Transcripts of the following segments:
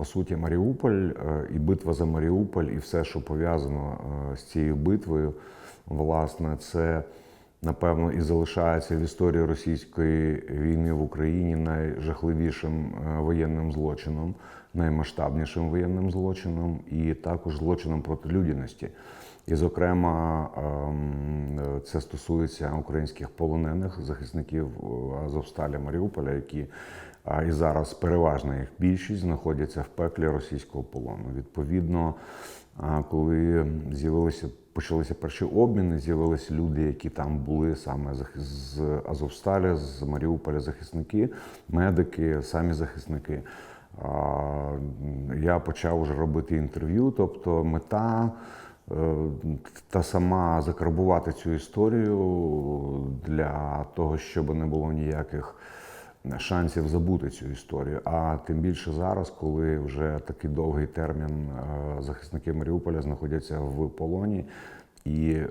по суті, Маріуполь е, і битва за Маріуполь, і все, що пов'язано е, з цією битвою, власне, це напевно і залишається в історії російської війни в Україні найжахливішим е, воєнним злочином, наймасштабнішим воєнним злочином, і також злочином проти людяності. І, зокрема, ем, це стосується українських полонених захисників е, Азовсталі Маріуполя, які і зараз переважна їх більшість знаходяться в пеклі російського полону. Відповідно, коли з'явилися почалися перші обміни, з'явилися люди, які там були саме з Азовсталі, з Маріуполя захисники, медики, самі захисники. Я почав вже робити інтерв'ю, тобто мета е, та сама закарбувати цю історію для того, щоб не було ніяких шансів забути цю історію. А тим більше зараз, коли вже такий довгий термін е, захисники Маріуполя знаходяться в полоні. І е,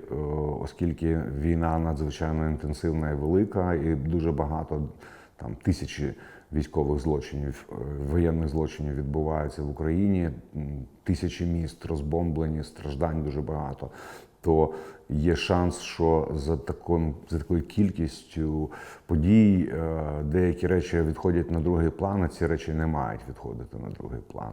оскільки війна надзвичайно інтенсивна і велика, і дуже багато там тисячі військових злочинів, е, воєнних злочинів відбуваються в Україні, тисячі міст розбомблені, страждань дуже багато. То є шанс, що за таком за такою кількістю подій е, деякі речі відходять на другий план, а ці речі не мають відходити на другий план.